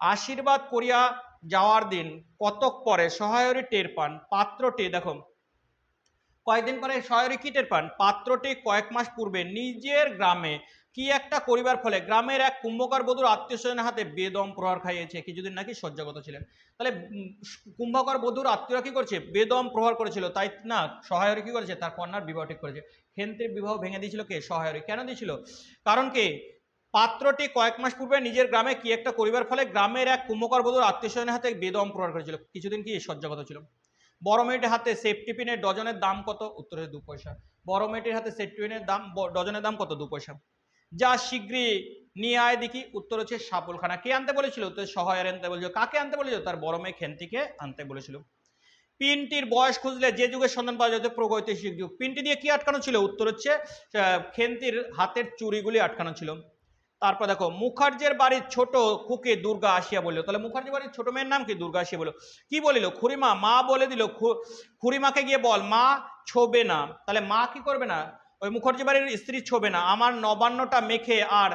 আশীর্বাদ করিয়া যাওয়ার দিন কতক পরে সহায়রী টের পান, পাত্রটি দেখো কয়েকদিন পরে সহায়রী কি টের পান? পাত্রটি কয়েক মাস পূর্বে নিজের গ্রামে কি একটা করিবার ফলে গ্রামের এক কুম্ভকার বধুর আত্মীয় স্বজনের হাতে বেদম প্রহার খাইয়েছে। কিছুদিন নাকি সহ্যগত ছিলেন। তাহলে কুম্ভকার বধুর আত্মীয়রা কি করছে? বেদম প্রহার করেছিল। তাই না? সহায়রী কি করেছে? তার কন্যার বিবাহ ঠিক করেছে। হেন্ত্রের বিবাহ ভেঙে দিয়েছিল কে? সহায়রী। কেন দিয়েছিল? কারণ কি? পাত্রটি কয়েক মাস পূর্বে নিজের গ্রামে কি একটা করিবার ফলে গ্রামের এক কুম্ভকার বধুর আত্মীয় স্বজনের হাতে বেদম প্রহার করেছিল। কিছুদিন কি সহ্যগত ছিল। বড় মেয়েটির হাতে সেফটি পিনের ডজনের দাম কত? উত্তরে দু পয়সা। বড় মেয়েটির হাতে সেফটি পিনের দাম ডজনের দাম কত? দু পয়সা। যা শীঘ্রই নিয়ে আয় দেখি, উত্তর হচ্ছে সাপুলখানা। কে আনতে বলেছিল? তো সহায়ের আনতে বলেছিল। কাকে আনতে বলেছিল? তার বড় মেয়ে খেন্তিকে আনতে বলেছিল। পিনটির বয়স খুঁজলে যে যুগের সন্ধান পাওয়া যেত প্রগতিশীল যুগ। পিনটি দিয়ে কি আটকানো ছিল? উত্তর হচ্ছে খেন্তির হাতের চুরিগুলি আটকানো ছিল। তারপর দেখো, মুখার্জের বাড়ির ছোট খুকে দুর্গা আসিয়া বলল। তাহলে মুখার্জি বাড়ির ছোট মেয়ের নাম কি? দুর্গা আসিয়া বলল। কি বলিল? খুড়িমা, মা বলে দিল, খু- খুড়িমাকে গিয়ে বল, মা ছোবে না। তাহলে মা কি করবে না? ওই মুখার্জি বাড়ির স্ত্রী ছোবে না। আমার নবান্নটা মেখে আর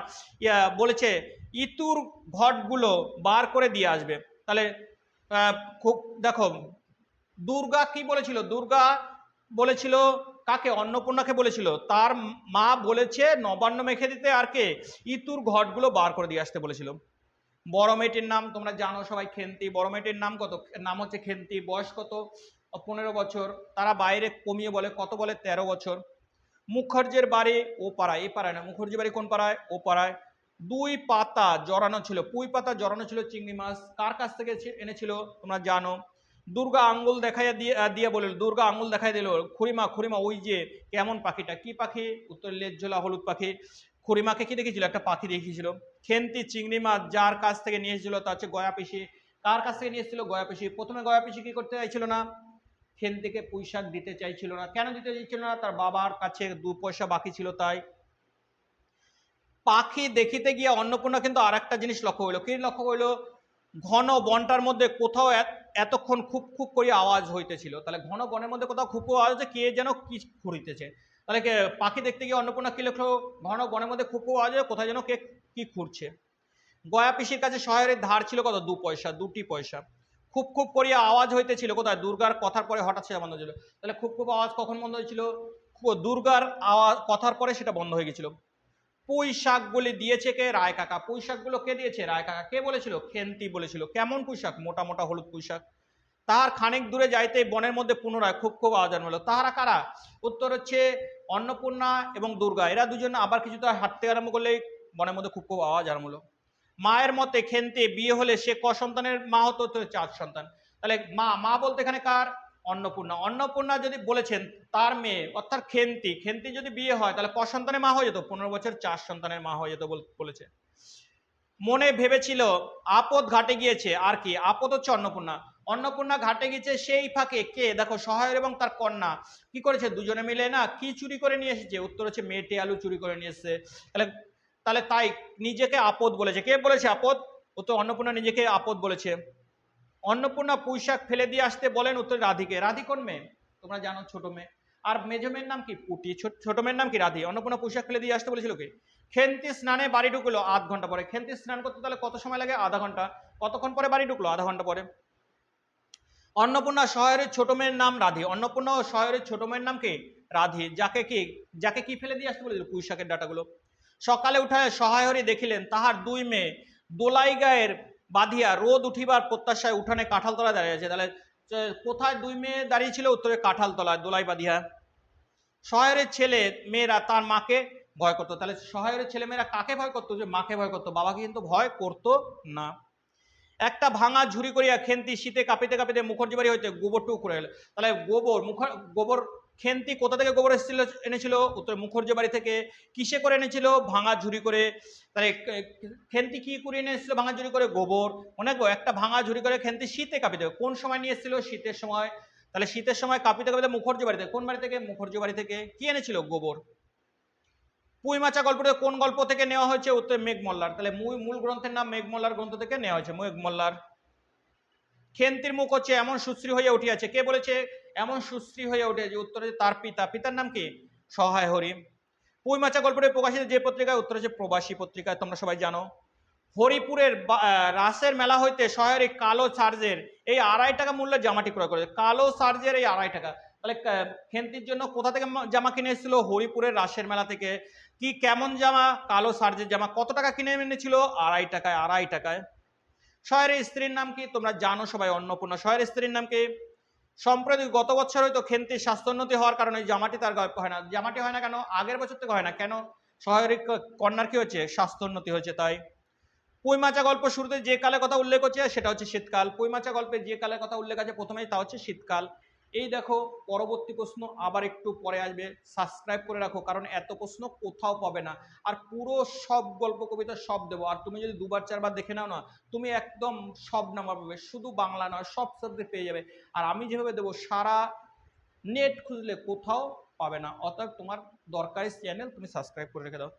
বলেছে, ইতুর ঘটগুলো বার করে দিয়ে আসবে। তাহলে খুব দেখো, দুর্গা কি বলেছিল? দুর্গা বলেছিল কাকে? অন্নপূর্ণাকে বলেছিল। তার মা বলেছে, নবান্ন মেখে দিতে আর কে? ইতুর ঘটগুলো বার করে দিয়ে আসতে বলেছিল। বড় মেয়েটির নাম তোমরা জানো সবাই, খেন্তি। বড় মেয়েটির নাম কত? নাম হচ্ছে খেন্তি। বয়স কত? পনেরো বছর। তারা বাইরে কমিয়ে বলে, কত বলে? তেরো বছর। মুখার্জের বাড়ি ও পাড়ায়। এই পাড়ায় না মুখার্জি বাড়ি কোন পাড়ায়? ও পাড়ায়। দুই পাতা জড়ানো ছিল। পুঁই পাতা জড়ানো ছিল চিংড়ি মাছ। কার কাছ থেকে এনেছিল? তোমরা জানো। দুর্গা আঙ্গুল দেখাইয়া দিয়ে দিয়ে বলিল, দুর্গা আঙ্গুল দেখাই দিল, খুড়িমা খুড়িমা, ওই যে কেমন পাখিটা? কি পাখি? উত্তর লেজ্জলা হলুদ পাখি। খুড়িমাকে কি দেখেছিল একটা পাখি দেখিয়েছিল। খেন্তি চিংড়ি মাছ যার কাছ থেকে নিয়ে এসেছিল তা হচ্ছে গয়া পিসি। কার কাছ থেকে নিয়ে এসেছিল? গয়া পিসি। প্রথমে গয়া পিসি কি করতে চাইছিল না? খেন্তিকে পুঁইশাক দিতে চাইছিল না। কেন দিতে চাইছিল না? তার বাবার কাছে দু পয়সা বাকি ছিল তাই। পাখি দেখিতে গিয়ে অন্নপূর্ণা কিন্তু আর একটা জিনিস লক্ষ্য হইল কি লক্ষ্য হইল ঘন বনটার মধ্যে কোথাও এত- এতক্ষণ খুব খুব করে আওয়াজ হইতেছিল। তাহলে ঘন বনের মধ্যে কোথাও খুব খুব আওয়াজ কে যেন কি খুঁড়িতেছে। তাহলে পাখি দেখতে গিয়ে অন্নপূর্ণা কি লক্ষ্য ঘন বনের মধ্যে খুব খুব আওয়াজ কোথায় যেন কে কি খুঁড়ছে। গয়া পিসির কাছে শহরের ধার ছিল কত? দু পয়সা, দুটি পয়সা। খুব খুব করিয়া আওয়াজ হইতেছিল কোথায়? দুর্গার কথার পরে হঠাৎ সেটা বন্ধ হয়েছিল তাহলে খুব খুব আওয়াজ কখন বন্ধ হয়েছিল? দুর্গার আওয়াজ, কথার পরে সেটা বন্ধ হয়ে গেছিল। পুঁই শাকগুলি দিয়েছে কে? রায় কাকা। পুঁই শাকগুলো কে দিয়েছে? রায় কাকা। কে বলেছিল? খেন্তি বলেছিল। কেমন পুঁই শাক মোটা মোটা হলুদ পুঁই শাক তাহার খানিক দূরে যাইতে বনের মধ্যে পুনরায় খুব খুব আওয়াজ আনলো। তাহারা কারা? উত্তর হচ্ছে অন্নপূর্ণা এবং দুর্গা। এরা দুজন আবার কিছুটা হাঁটতে আরম্ভ করলেই বনের মধ্যে খুব খুব আওয়াজ আরম্ভ হলো মায়ের মতে খেনতে বিয়ে হলে সে ক সন্তানের মা হতো? চার সন্তান। তাহলে মা মা বলতে এখানে কার? অন্নপূর্ণা। অন্নপূর্ণা যদি বলেছেন, তার মেয়ে, অর্থাৎ খেন্তি খেন্তি যদি বিয়ে হয়, তাহলে ক সন্তানের মা হয়ে যেত? পনেরো বছর চার সন্তানের মা হয়ে যেত বল- বলেছে। মনে ভেবেছিল, আপদ ঘাটে গিয়েছে, আর কি, আপদ হচ্ছে অন্নপূর্ণা। অন্নপূর্ণা ঘাটে গিয়েছে সেই ফাঁকে কে? দেখো, সহায়ের এবং তার কন্যা। কি করেছে? দুজনে মিলে না, কি চুরি করে নিয়ে এসেছে? উত্তর হচ্ছে মেটে আলু চুরি করে নিয়ে এসেছে। তাহলে তাহলে তাই নিজেকে আপদ বলেছে। কে বলেছে আপদ? ও তো অন্নপূর্ণা নিজেকে আপদ বলেছে। অন্নপূর্ণা পুঁইশাক ফেলে দিয়ে আসতে বলেন উত্তর রাধিকে। রাধি কোন মেয়ে? তোমরা জানো ছোট মেয়ে। আর মেজো মেয়ের নাম কি? পুটি। ছোট মেয়ের নাম কি রাধি? অন্নপূর্ণা পুঁইশাক ফেলে দিয়ে আসতে বলেছিল কে? খেন্তি স্নানে বাড়ি ঢুকলো আধ ঘণ্টা পরে। খেন্তি স্নান করতে তাহলে কত সময় লাগে? আধা ঘণ্টা। কতক্ষণ পরে বাড়ি ঢুকলো? আধা ঘণ্টা পরে। অন্নপূর্ণা শহরের ছোট মেয়ের নাম রাধি। অন্নপূর্ণা শহরের ছোট মেয়ের নাম কি? রাধি। যাকে কি যাকে কি ফেলে দিয়ে আসতে বলেছিল পুঁইশাকের ডাটাগুলো? সকালে উঠায় সহায়রী দেখিলেন তাহার দুই মেয়ে দোলাই গায়ের বাঁধিয়া রোদ উঠিবার প্রত্যাশায় উঠানে কাঁঠালতলা দাঁড়িয়ে আছে। তাহলে কোথায় দুই মেয়ে দাঁড়িয়ে ছিল উত্তরে কাঁঠালতলায়, দোলাই বাঁধিয়া। শহরের ছেলে মেয়েরা তার মাকে ভয় করতো। তাহলে শহরের ছেলে মেয়েরা কাকে ভয় করতো? যে মাকে ভয় করতো। বাবাকে কিন্তু ভয় করতো না। একটা ভাঙা ঝুড়ি করিয়া খেন্তি শীতে কাঁপিতে কাঁপিতে মুখর্জি বাড়ি হইতে গোবর টুক করে তাহলে গোবর মুখ গোবর খেন্তি কোথা থেকে গোবর এসেছিল, এনেছিল? উত্তর মুখর্জি বাড়ি থেকে। কিসে করে এনেছিল? ভাঙা ঝুড়ি করে। তাহলে খেন্তি কি করে এনে ভাঙা ঝুড়ি করে গোবর। গো একটা ভাঙা ঝুড়ি করে খেন্তি শীতে কাঁপিতে। কোন সময় নিয়ে এসেছিল? শীতের সময়। তাহলে শীতের সময় কাঁপিতে কাঁপিতে মুখর্জি বাড়িতে কোন বাড়ি থেকে? মুখর্জি বাড়ি থেকে। কি এনেছিল গোবর? পুঁই মাচা গল্পটা কোন গল্প থেকে নেওয়া হয়েছে? উত্তর মেঘমল্লার তাহলে মূল গ্রন্থের নাম মেঘমল্লার গ্রন্থ থেকে নেওয়া হয়েছে। মেঘমল্লার খেন্তির মুখ হচ্ছে এমন সুশ্রী হয়ে উঠিয়াছে। কে বলেছে? এমন সুশ্রী হয়ে উঠেছে উত্তরে তার পিতা, পিতার নাম কি? সহায় হরি। পুঁই মাচা গল্পটি প্রকাশিত যে পত্রিকায়? উত্তর হচ্ছে প্রবাসী পত্রিকায়, তোমরা সবাই জানো। হরিপুরের রাসের মেলা হইতে শহরে কালো চার্জের এই আড়াই টাকা মূল্যের জামাটি ক্রয় করেছে। কালো চার্জের এই আড়াই টাকা। তাহলে খেন্তির জন্য কোথা থেকে জামা কিনে এসেছিল? হরিপুরের রাসের মেলা থেকে। কি কেমন জামা? কালো সার্জের জামা। কত টাকা কিনে এনেছিল? আড়াই টাকায় আড়াই টাকায়। শহরের স্ত্রীর নাম কি? তোমরা জানো সবাই, অন্নপূর্ণা। শহরের স্ত্রীর নাম কি? সম্প্রতি গত বছর হয়তো খেন্তির স্বাস্থ্যোন্নতি হওয়ার কারণে জামাটি তার হয় না। জামাটি হয় না কেন? আগের বছর থেকে হয় না। কেন? শহরের কন্যার কি হয়েছে? স্বাস্থ্যোন্নতি হয়েছে তাই। পুইমাচা গল্প শুরুতে যে কালের কথা উল্লেখ হচ্ছে সেটা হচ্ছে শীতকাল। পুইমাচা গল্পে যে কালের কথা উল্লেখ আছে, প্রথমেই তা হচ্ছে শীতকাল। এই দেখো পরবর্তী প্রশ্ন আবার একটু পরে আসবে। সাবস্ক্রাইব করে রাখো, কারণ এত প্রশ্ন কোথাও পাবে না। আর পুরো সব গল্প কবিতা সব দেবো। আর তুমি যদি দুবার, চারবার দেখে নাও না, তুমি একদম সব নাম্বার পাবে। শুধু বাংলা নয়, সব সাবজেক্ট পেয়ে যাবে। আর আমি যেভাবে দেবো, সারা নেট খুঁজলে কোথাও পাবে না। অতএব তোমার দরকারি চ্যানেল তুমি সাবস্ক্রাইব করে রেখে দাও।